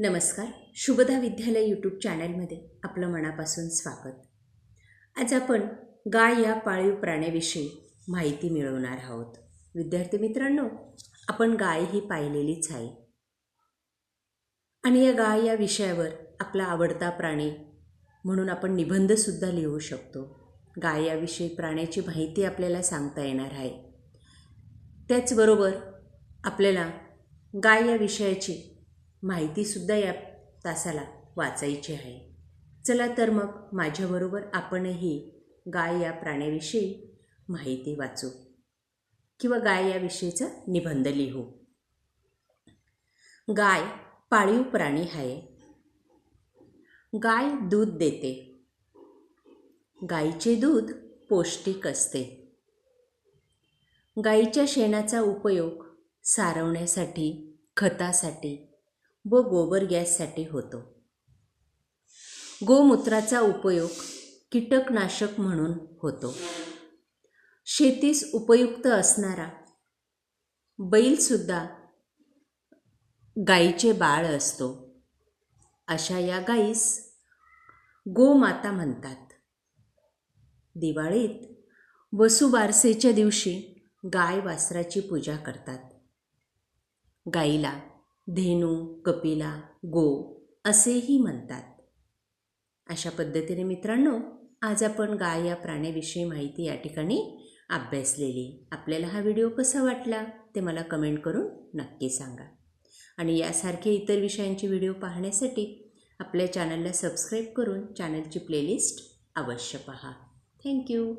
नमस्कार. शुभदा विद्यालय यूट्यूब चॅनलमध्ये आपलं मनापासून स्वागत. आज आपण गाय या पाळीव प्राण्याविषयी माहिती मिळवणार आहोत. विद्यार्थी मित्रांनो आपण गाय ही पाहिलेलीच आहे. आणि या गाय या विषयावर आपला आवडता प्राणी म्हणून आपण निबंधसुद्धा लिहू शकतो. गाय याविषयी प्राण्याची माहिती आपल्याला सांगता येणार आहे. त्याचबरोबर आपल्याला गाय या विषयाची माहितीसुद्धा या तासाला वाचायची आहे. चला तर मग माझ्याबरोबर आपणही गाय या प्राण्याविषयी माहिती वाचू किंवा गाय याविषयीचा निबंध लिहू. गाय पाळीव प्राणी आहे. गाय दूध देते. गायीचे दूध पौष्टिक असते. गाईच्या शेणाचा उपयोग सारवण्यासाठी खतासाठी व गोबर गॅससाठी होतो. गोमूत्राचा उपयोग कीटकनाशक म्हणून होतो. शेतीस उपयुक्त असणारा बैलसुद्धा गाईचे बाळ असतो. अशा या गाईस गोमाता म्हणतात. दिवाळीत वसुबारसेच्या दिवशी गाय वासराची पूजा करतात. गाईला धेनू कपिला गो असेही म्हणतात. अशा पद्धतीने मित्रांनो आज आपण गाय या प्राण्याविषयी माहिती या ठिकाणी अभ्यासलेली आपल्याला हा व्हिडिओ कसा वाटला ते मला कमेंट करून नक्की सांगा. आणि यासारखे इतर विषयांचे व्हिडिओ पाहण्यासाठी आपल्या चॅनलला सबस्क्राईब करून चॅनलची प्लेलिस्ट अवश्य पहा. थँक्यू.